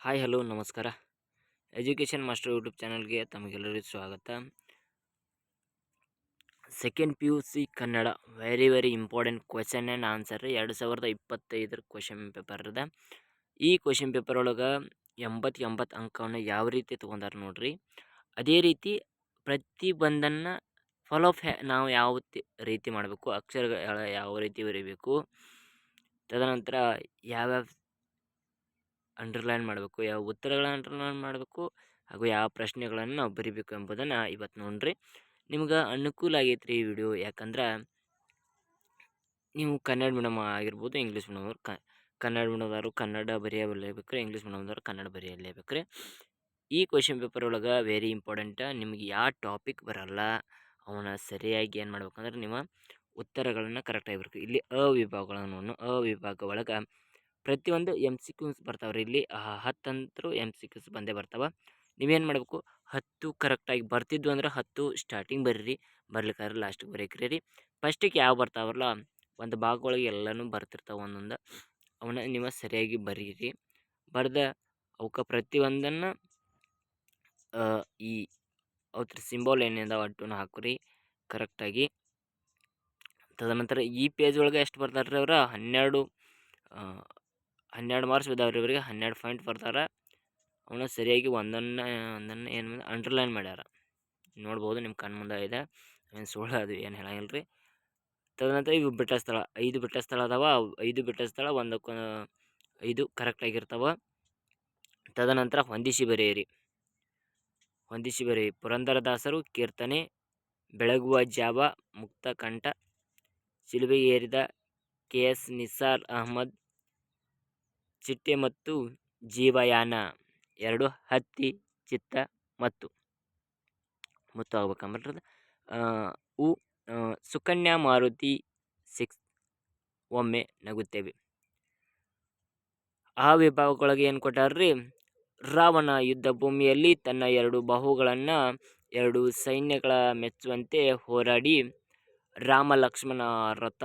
Hi, hello, ನಮಸ್ಕಾರ. Education master YouTube ಚಾನಲ್ಗೆ ತಮಗೆಲ್ಲರಿಗೂ ಸ್ವಾಗತ. Second P U C Kannada very very important question and answer ಎರಡು ಸಾವಿರದ ಇಪ್ಪತ್ತೈದರ ಕ್ವೆಶನ್ ಪೇಪರ್ ಅದ ಈ ಕ್ವೆಶನ್ ಪೇಪರ್ ಒಳಗೆ ಎಂಬತ್ತು ಎಂಬತ್ತು ಅಂಕವನ್ನು ಯಾವ ರೀತಿ ತೊಗೊಂಡಾರ ನೋಡ್ರಿ. ಅದೇ ರೀತಿ ಪ್ರತಿ ಬಂದನ್ನು ಫಾಲೋ ಆಫ್ ನಾವು ಯಾವ ರೀತಿ ಮಾಡಬೇಕು, ಅಕ್ಷರಗಳ ಯಾವ ರೀತಿ ಬರೀಬೇಕು. ತದನಂತರ ಯಾವ್ಯಾವ ಅಂಡರ್ಲೈನ್ ಮಾಡಬೇಕು, ಯಾವ ಉತ್ತರಗಳನ್ನು ಅಂಡರ್ಲೈನ್ ಮಾಡಬೇಕು ಹಾಗೂ ಯಾವ ಪ್ರಶ್ನೆಗಳನ್ನು ನಾವು ಬರಿಬೇಕು ಎಂಬುದನ್ನು ಇವತ್ತು ನೋಡ್ರಿ. ನಿಮ್ಗೆ ಅನುಕೂಲ ಆಗೈತೆ ರೀ ಈ ವಿಡಿಯೋ. ಯಾಕಂದ್ರೆ ನೀವು ಕನ್ನಡ ಮೀಡಿಯಮ್ ಆಗಿರ್ಬೋದು ಇಂಗ್ಲೀಷ್ ಮೀಡಿಯಮ್ ಕನ್ನಡ ಮೀಡಿಯಮ್ದವರು ಕನ್ನಡ ಬರೆಯಲೇಬೇಕ್ರಿ ಇಂಗ್ಲೀಷ್ ಮೀಡಿಯಮ್ದವ್ರು ಕನ್ನಡ ಬರೆಯಲೇಬೇಕ್ರಿ. ಈ ಕ್ವಶನ್ ಪೇಪರ್ ಒಳಗೆ ವೆರಿ ಇಂಪಾರ್ಟೆಂಟ್ ನಿಮ್ಗೆ ಯಾವ ಟಾಪಿಕ್ ಬರಲ್ಲ, ಅವನ್ನ ಸರಿಯಾಗಿ ಏನು ಮಾಡ್ಬೇಕಂದ್ರೆ ನೀವು ಉತ್ತರಗಳನ್ನು ಕರೆಕ್ಟಾಗಿ ಬರಬೇಕು. ಇಲ್ಲಿ ಅವಿಭಾಗಗಳನ್ನು ಅವಿಭಾಗ ಒಳಗೆ ಪ್ರತಿಯೊಂದು ಎಂ ಸಿ ಕ್ಯೂಸ್ ಬರ್ತಾವ್ರಿ ಇಲ್ಲಿ. ಹತ್ತಂತರೂ ಎಂ ಸಿ ಕ್ಯೂಸ್ ಬಂದೇ ಬರ್ತಾವೆ. ನೀವೇನು ಮಾಡಬೇಕು? ಹತ್ತು ಕರೆಕ್ಟಾಗಿ ಬರ್ತಿದ್ವು ಅಂದ್ರೆ ಹತ್ತು ಸ್ಟಾರ್ಟಿಂಗ್ ಬರೀರಿ. ಬರ್ಲಿಕ್ಕಾದ್ರೆ ಲಾಸ್ಟಿಗೆ ಬರೀಕ್ರಿ ರೀ ಫಸ್ಟಿಗೆ ಯಾವ ಬರ್ತಾವಲ್ಲ? ಒಂದು ಭಾಗ ಒಳಗೆ ಎಲ್ಲನೂ ಬರ್ತಿರ್ತಾವೆ ಒಂದೊಂದು. ಅವನ್ನ ನೀವು ಸರಿಯಾಗಿ ಬರೀರಿ. ಬರೆದ ಅವಕ್ಕೆ ಪ್ರತಿಯೊಂದನ್ನು ಈ ಅವ್ರ ಸಿಂಬಲ್ ಏನಿದೆ ಒಟ್ಟು ಹಾಕ್ರಿ ಕರೆಕ್ಟಾಗಿ. ತದನಂತರ ಈ ಪೇಜ್ ಒಳಗೆ ಎಷ್ಟು ಬರ್ತಾರೆ ರೀ ಅವ್ರು? ಹನ್ನೆರಡು ಹನ್ನೆರಡು ಮಾರ್ಕ್ಸ್ ಬಿದ್ದಾವ್ರಿ ಇವರಿಗೆ, ಹನ್ನೆರಡು ಪಾಯಿಂಟ್ ಬರ್ತಾರೆ. ಅವನ್ನ ಸರಿಯಾಗಿ ಒಂದನ್ನು ಒಂದನ್ನು ಏನು ಅಂಡರ್ಲೈನ್ ಮಾಡ್ಯಾರ. ನೋಡ್ಬೋದು ನಿಮ್ಮ ಕಣ್ಣು ಮುಂದೆ ಇದೆ. ಏನು ಸುಳ್ಳು ಅದು ಏನು ಹೇಳಂಗಿಲ್ಲ ರೀ ತದನಂತರ ಇವು ಬಿಟ್ಟ ಸ್ಥಳ, ಐದು ಬಿಟ್ಟ ಸ್ಥಳ ಅದಾವ. ಐದು ಬಿಟ್ಟ ಸ್ಥಳ ಒಂದಕ್ಕೆ, ಐದು ಕರೆಕ್ಟಾಗಿರ್ತಾವೆ ತದನಂತರ ಹೊಂದಿಸಿ ಬರೆಯಿರಿ. ಹೊಂದಿಸಿ ಬರೆಯಿರಿ. ಪುರಂದರದಾಸರು, ಕೀರ್ತನೆ, ಬೆಳಗುವ ಜಾವ, ಮುಕ್ತ ಕಂಠ, ಶಿಲುಬೆ ಏರಿದ ಕೆ ಎಸ್ ನಿಸಾರ್ ಅಹಮದ್ ಚಿಟ್ಟೆ ಮತ್ತು ಜೀವಯಾನ ಎರಡು ಹತ್ತಿ, ಚಿತ್ತ ಮತ್ತು. ಮುತ್ತು ಆಗ್ಬೇಕಂಬಲ್ರದ ಉ ಸುಕನ್ಯಾ ಮಾರುತಿ ಸಿಕ್ಸ್ ಒಮ್ಮೆ ನಗುತ್ತೇವೆ. ಆ ವಿಭಾಗಗಳಿಗೆ ಏನು ಕೊಟ್ಟಾರ್ರಿ? ರಾವಣ ಯುದ್ಧ ಭೂಮಿಯಲ್ಲಿ ತನ್ನ ಎರಡು ಬಾಹುಗಳನ್ನು, ಎರಡು ಸೈನ್ಯಗಳ ಮೆಚ್ಚುವಂತೆ ಹೋರಾಡಿ ರಾಮ ಲಕ್ಷ್ಮಣ ರಥ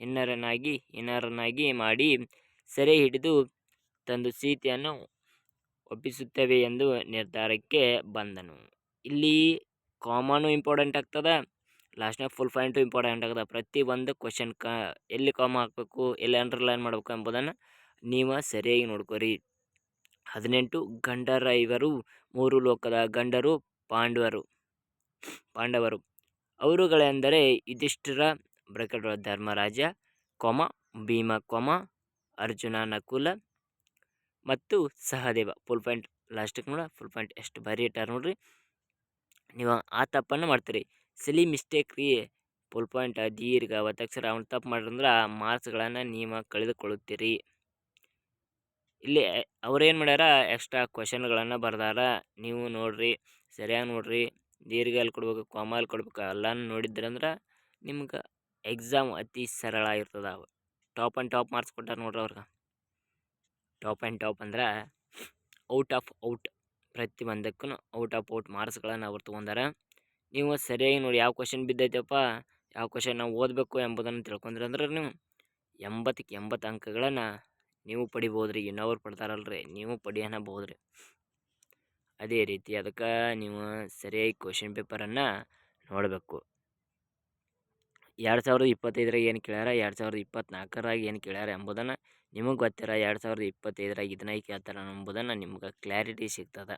ಹಿನ್ನರನಾಗಿ ಹಿನ್ನರನಾಗಿ ಮಾಡಿ ಸೆರೆ ಹಿಡಿದು ತಂದು ಸೀತೆಯನ್ನು ಒಪ್ಪಿಸುತ್ತೇವೆ ಎಂದು ನಿರ್ಧಾರಕ್ಕೆ ಬಂದನು. ಇಲ್ಲಿ ಕಾಮನು ಇಂಪಾರ್ಟೆಂಟ್ ಆಗ್ತದೆ? ಲಾಸ್ಟ್ನಾಗ ಫುಲ್ ಪಾಯಿಂಟು ಇಂಪಾರ್ಟೆಂಟ್ ಆಗ್ತದೆ? ಪ್ರತಿ ಒಂದು ಕ್ವಶನ್ ಕ, ಎಲ್ಲಿ ಕಾಮ ಹಾಕಬೇಕು, ಎಲ್ಲಿ ಅಂಡರ್ಲೈನ್ ಮಾಡಬೇಕು ಎಂಬುದನ್ನು ನೀವು ಸರಿಯಾಗಿ ನೋಡ್ಕೊರಿ. ಹದಿನೆಂಟು ಗಂಡರ ಇವರು ಮೂರು ಲೋಕದ ಗಂಡರು, ಪಾಂಡವರು ಪಾಂಡವರು. ಅವರುಗಳೆಂದರೆ ಯುಧಿಷ್ಠಿರ ಬ್ರಕಟ ಧರ್ಮರಾಜ ಕೊಮ, ಭೀಮ ಕೊಮ ಅರ್ಜುನ, ನಕುಲ ಮತ್ತು ಸಹದೇವ. ಫುಲ್ ಪಾಯಿಂಟ್ ಲಾಸ್ಟಿಗೆ ನೋಡ ಫುಲ್ ಪಾಯಿಂಟ್ ಎಷ್ಟು ಬಾರಿ ಇಟ್ಟಾರ ನೋಡ್ರಿ. ನೀವು ಆ ತಪ್ಪನ್ನು ಮಾಡ್ತೀರಿ. ಸಿಲಿ ಮಿಸ್ಟೇಕ್ ರೀ. ಫುಲ್ ಪಾಯಿಂಟ್ ದೀರ್ಘ ಒತ್ತಕ್ಷರ ಅವ್ನು ತಪ್ಪು ಮಾಡ್ರಂದ್ರೆ ಆ ಮಾರ್ಕ್ಸ್ಗಳನ್ನು ನೀವು ಕಳೆದುಕೊಳ್ಳುತ್ತೀರಿ. ಇಲ್ಲಿ ಅವ್ರೇನು ಮಾಡ್ಯಾರ ಎಕ್ಸ್ಟ್ರಾ ಕ್ವಶನ್ಗಳನ್ನು ಬರ್ದಾರ. ನೀವು ನೋಡ್ರಿ, ಸರಿಯಾಗಿ ನೋಡ್ರಿ. ದೀರ್ಘ ಅಲ್ಲಿ ಕೊಡ್ಬೇಕು ಕಾಮ ಎಲ್ಲಿ ಕೊಡ್ಬೇಕು, ಎಲ್ಲನೂ ನೋಡಿದ್ರಂದ್ರೆ ನಿಮ್ಗೆ ಎಕ್ಸಾಮ್ ಅತಿ ಸರಳ ಇರ್ತದೆ ಟಾಪ್ ಆ್ಯಂಡ್ ಟಾಪ್ ಮಾರ್ಕ್ಸ್ ಕೊಟ್ಟಾರೆ ನೋಡ್ರಿ ಅವ್ರಿಗೆ. ಟಾಪ್ ಆ್ಯಂಡ್ ಟಾಪ್ ಅಂದ್ರೆ ಔಟ್ ಆಫ್ ಔಟ್ ಪ್ರತಿ ಒಂದಕ್ಕೂ ಔಟ್ ಆಫ್ ಔಟ್ ಮಾರ್ಕ್ಸ್ಗಳನ್ನು ಅವ್ರು ತೊಗೊಂಡಾರೆ. ನೀವು ಸರಿಯಾಗಿ ನೋಡಿ ಯಾವ ಕ್ವಶನ್ ಬಿದ್ದೈತಪ್ಪ, ಯಾವ ಕ್ವಶನ್ ನಾವು ಓದಬೇಕು ಎಂಬುದನ್ನು ತಿಳ್ಕೊಂಡ್ರಿ ಅಂದ್ರೆ ನೀವು ಎಂಬತ್ತಕ್ಕೆ ಎಂಬತ್ತು ಅಂಕಗಳನ್ನು ನೀವು ಪಡಿಬೋದು ರೀ ಇನ್ನೊಬ್ರು ಪಡ್ತಾರಲ್ರಿ, ನೀವು ಪಡಿಯನಬಹುದು ರೀ ಅದೇ ರೀತಿ ಅದಕ್ಕೆ ನೀವು ಸರಿಯಾಗಿ ಕ್ವಶನ್ ಪೇಪರನ್ನು ನೋಡಬೇಕು. ಎರಡು ಸಾವಿರದ ಇಪ್ಪತ್ತೈದರಾಗ ಏನು ಕೇಳ್ಯಾರ? ಎರಡು ಸಾವಿರದ ಇಪ್ಪತ್ತ್ನಾಲ್ಕರಾಗ ಏನು ಕೇಳ್ಯಾರ ಎಂಬುದನ್ನು ನಿಮಗೆ ಗೊತ್ತಿರ. ಎರಡು ಸಾವಿರದ ಇಪ್ಪತ್ತೈದರಾಗ ಇದನ್ನ ಕೇಳ್ತಾರ ಎಂಬುದನ್ನು ನಿಮ್ಗೆ ಕ್ಲಾರಿಟಿ ಸಿಗ್ತದೆ.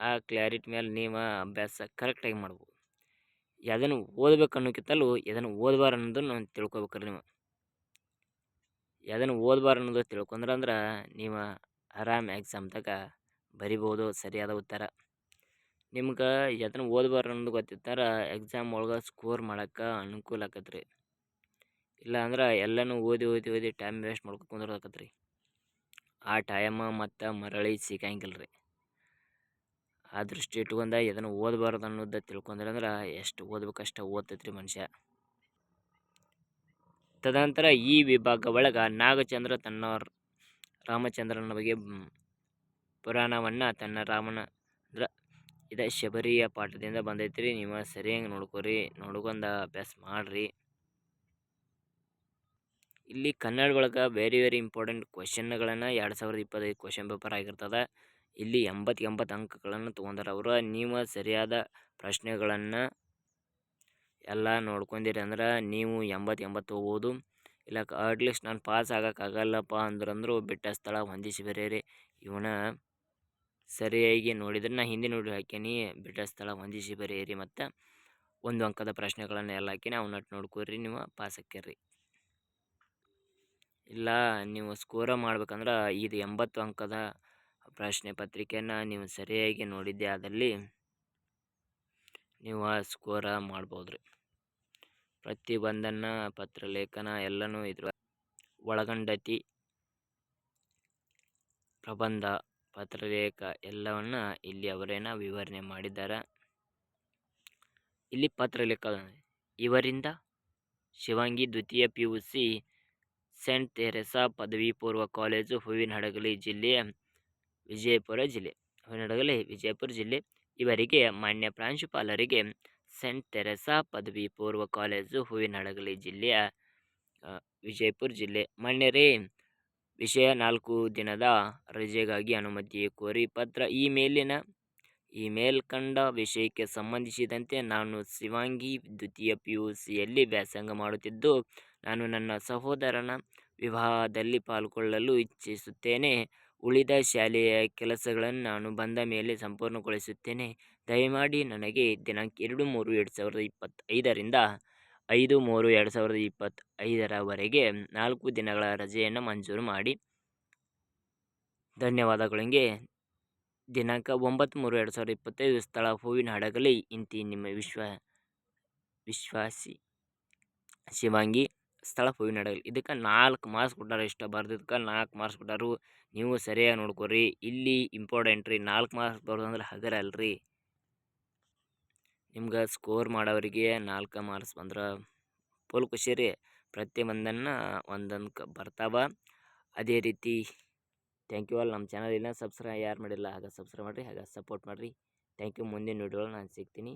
ಆ ಕ್ಲಾರಿಟಿ ಮೇಲೆ ನೀವು ಅಭ್ಯಾಸ ಕರೆಕ್ಟಾಗಿ ಮಾಡ್ಬೋದು. ಯಾವುದನ್ನು ಓದ್ಬೇಕು ಅನ್ನೋಕ್ಕಿಂತಲೂ ಇದನ್ನು ಓದಬಾರ ಅನ್ನೋದನ್ನು ತಿಳ್ಕೊಬೇಕ್ರಿ ನೀವು. ಯಾವುದನ್ನು ಓದಬಾರ ಅನ್ನೋದು ತಿಳ್ಕೊಂಡ್ರೆ ಅಂದ್ರೆ ನೀವು ಆರಾಮ್ ಎಕ್ಸಾಮ್ದಾಗ ಬರಿಬೋದು. ಸರಿಯಾದ ಉತ್ತರ. ನಿಮ್ಗೆ ಯಾತನ ಓದ್ಬಾರ ಅನ್ನೋದು ಗೊತ್ತಿತ್ತಾರ ಎಕ್ಸಾಮ್ ಒಳಗೆ ಸ್ಕೋರ್ ಮಾಡೋಕ್ಕೆ ಅನುಕೂಲ ಆಕತ್ತೆ ರೀ ಇಲ್ಲ ಅಂದ್ರೆ ಎಲ್ಲನೂ ಓದಿ ಓದಿ ಓದಿ ಟೈಮ್ ವೇಸ್ಟ್ ಮಾಡ್ಕೊ ಕುಂದ್ರದಾಕತ್ತೆ ಆ ಟೈಮ್ ಮತ್ತು ಮರಳಿ ಸಿಗಂಗಿಲ್ಲ ರೀ ಆ ದೃಷ್ಟಿ ಇಟ್ಕೊಂಡ ಇದನ್ನು ಓದಬಾರ್ದು ಅನ್ನೋದು ತಿಳ್ಕೊಂಡ್ರೆ ಅಂದ್ರೆ ಎಷ್ಟು ಓದ್ಬೇಕಷ್ಟು ಓದ್ತೈತೆ ರೀ ಮನುಷ್ಯ. ತದನಂತರ ಈ ವಿಭಾಗ ಒಳಗೆ ನಾಗಚಂದ್ರ ತನ್ನ ರಾಮಚಂದ್ರನ ಬಗ್ಗೆ ಪುರಾಣವನ್ನು ತನ್ನ ರಾಮನ ಅಂದ್ರೆ ಇದು ಶಬರಿಯ ಪಾಠದಿಂದ ಬಂದೈತ್ರಿ ರೀ ನೀವು ಸರಿಯಾಗಿ ನೋಡ್ಕೊರಿ, ನೋಡ್ಕೊಂಡ ಅಭ್ಯಾಸ ಮಾಡಿರಿ. ಇಲ್ಲಿ ಕನ್ನಡ ಒಳಗೆ ವೆರಿ ವೆರಿ ಇಂಪಾರ್ಟೆಂಟ್ ಕ್ವಶನ್ಗಳನ್ನು ಎರಡು ಸಾವಿರದ ಇಪ್ಪತ್ತೈದು ಕ್ವಶನ್ ಪೇಪರ್ ಆಗಿರ್ತದೆ. ಇಲ್ಲಿ ಎಂಬತ್ತು ಎಂಬತ್ತು ಅಂಕಗಳನ್ನು ತೊಗೊಂಡಾರ ಅವರು. ನೀವು ಸರಿಯಾದ ಪ್ರಶ್ನೆಗಳನ್ನು ಎಲ್ಲ ನೋಡ್ಕೊಂಡಿರಿ ಅಂದ್ರೆ ನೀವು ಎಂಬತ್ತು ಎಂಬತ್ತು ಹೋಗ್ಬೋದು ಇಲ್ಲ ಅಟ್ಲೀಸ್ಟ್ ನಾನು ಪಾಸ್ ಆಗೋಕ್ಕಾಗಲ್ಲಪ್ಪ ಅಂದ್ರಂದ್ರೂ ಬಿಟ್ಟ ಸ್ಥಳ ಹೊಂದಿಸಿ ಬರೀರಿ ಇವನ ಸರಿಯಾಗಿ ನೋಡಿದ್ರೆ ನಾ ಹಿಂದೆ ನೋಡಿ ಹಾಕೀನಿ ಬಿಟ್ಟ ಸ್ಥಳ ಹೊಂದಿಸಿ ಬರೆಯಿರಿ ಮತ್ತು ಒಂದು ಅಂಕದ ಪ್ರಶ್ನೆಗಳನ್ನು ಎಲ್ಲ ಹಾಕೀನಿ ಅವನ್ನಟ್ಟು ನೋಡ್ಕೊರಿ ನೀವು ಪಾಸ್ ಹಾಕ್ಯರಿ ಇಲ್ಲ ನೀವು ಸ್ಕೋರ ಮಾಡ್ಬೇಕಂದ್ರೆ ಇದು ಎಂಬತ್ತು ಅಂಕದ ಪ್ರಶ್ನೆ ಪತ್ರಿಕೆಯನ್ನು ನೀವು ಸರಿಯಾಗಿ ನೋಡಿದ್ದೆ ಆದಲ್ಲಿ ನೀವು ಸ್ಕೋರ ಮಾಡ್ಬೋದು ರೀ ಪ್ರತಿಬಂಧನ ಪತ್ರಲೇಖನ ಎಲ್ಲನೂ ಇದ್ರ ಒಳಗಂಡತಿ ಪ್ರಬಂಧ. ಪತ್ರಲೇಖ ಎಲ್ಲವನ್ನ ಇಲ್ಲಿ ಅವರೇನ ವಿವರಣೆ ಮಾಡಿದ್ದಾರೆ. ಇಲ್ಲಿ ಪತ್ರಲೇಖ ಇವರಿಂದ ಶಿವಾಂಗಿ ದ್ವಿತೀಯ P U C Saint Teresa ಪದವಿ ಪೂರ್ವ ಕಾಲೇಜು ಹೂವಿನಹಡಗಲಿ ಜಿಲ್ಲೆಯ ವಿಜಯಪುರ ಜಿಲ್ಲೆ. ಹೂವಿನಹಡಗಲಿ ವಿಜಯಪುರ ಜಿಲ್ಲೆ. ಇವರಿಗೆ ಮಾನ್ಯ ಪ್ರಾಂಶುಪಾಲರಿಗೆ ಸೆಂಟ್ ತೆರೆಸಾ ಪದವಿ ಪೂರ್ವ ಕಾಲೇಜು ಹೂವಿನಹಡಗಲಿ ಜಿಲ್ಲೆಯ ವಿಜಯಪುರ ಜಿಲ್ಲೆ. ಮಾನ್ಯರೇ ವಿಷಯ ನಾಲ್ಕು ದಿನದ ರಜೆಗಾಗಿ ಅನುಮತಿ ಕೋರಿ ಪತ್ರ ಈ ಮೇಲಿನ ಈ ಮೇಲ್ಕಂಡ ವಿಷಯಕ್ಕೆ ಸಂಬಂಧಿಸಿದಂತೆ ನಾನು ಶಿವಾಂಗಿ ದ್ವಿತೀಯ ಪಿ ಯು ಸಿಯಲ್ಲಿ ವ್ಯಾಸಂಗ ಮಾಡುತ್ತಿದ್ದು, ನಾನು ನನ್ನ ಸಹೋದರನ ವಿವಾಹದಲ್ಲಿ ಪಾಲ್ಗೊಳ್ಳಲು ಇಚ್ಛಿಸುತ್ತೇನೆ. ಉಳಿದ ಶಾಲೆಯ ಕೆಲಸಗಳನ್ನು ನಾನು ಬಂದ ಮೇಲೆ ಸಂಪೂರ್ಣಗೊಳಿಸುತ್ತೇನೆ. ದಯಮಾಡಿ ನನಗೆ ದಿನಾಂಕ ಎರಡು ಮೂರು ಎರಡು ಸಾವಿರದ ಇಪ್ಪತ್ತೈದರಿಂದ ಐದು ಮೂರು ಎರಡು ಸಾವಿರದ ಇಪ್ಪತ್ತೈದರವರೆಗೆ ನಾಲ್ಕು ದಿನಗಳ ರಜೆಯನ್ನು ಮಂಜೂರು ಮಾಡಿ. ಧನ್ಯವಾದಗಳೊಂದಿಗೆ ದಿನಾಂಕ ಒಂಬತ್ತು ಮೂರು ಎರಡು ಸಾವಿರದ ಇಪ್ಪತ್ತೈದು ಸ್ಥಳ ಹೂವಿನ ಹಡಗಲಿ ಇಂತಿ ನಿಮ್ಮ ವಿಶ್ವ ವಿಶ್ವಾಸಿ ಶಿವಾಂಗಿ ಸ್ಥಳ ಹೂವಿನ ಹಡಗಲಿ. ಇದಕ್ಕೆ ನಾಲ್ಕು ಮಾರ್ಕ್ಸ್ ಕೊಟ್ಟಾರ ಇಷ್ಟ ಬರ್ದಿದ್ದಕ್ಕೆ ನಾಲ್ಕು ಮಾರ್ಕ್ಸ್ ಕೊಟ್ಟಾರು. ನೀವು ಸರಿಯಾಗಿ ನೋಡ್ಕೊರಿ ಇಲ್ಲಿ ಇಂಪಾರ್ಟೆಂಟ್ ರೀ. ನಾಲ್ಕು ಮಾರ್ಕ್ಸ್ ಬರೋದಂದ್ರೆ ಹಗರ ಅಲ್ರಿ ನಿಮ್ಗೆ ಸ್ಕೋರ್ ಮಾಡೋರಿಗೆ ನಾಲ್ಕು ಮಾರ್ಕ್ಸ್ ಬಂದ್ರೆ ಫುಲ್ ಖುಷಿ ರೀ. ಪ್ರತಿಯೊಂದನ್ನು ಒಂದೊಂದು ಕ ಬರ್ತಾವ. ಅದೇ ರೀತಿ ಥ್ಯಾಂಕ್ ಯು ಆಲ್ ನಮ್ಮ ಚಾನಲ್ ಇನ್ನೂ ಸಬ್ಸ್ಕ್ರೈಬ್ ಯಾರು ಮಾಡಿಲ್ಲ, ಹಾಗೆ ಸಬ್ಸ್ಕ್ರೈಬ್ ಮಾಡಿರಿ, ಹಾಗೆ ಸಪೋರ್ಟ್ ಮಾಡಿರಿ. ಥ್ಯಾಂಕ್ ಯು ಮುಂದಿನ ವೀಡಿಯೋ ನಾನು ಸಿಗ್ತೀನಿ.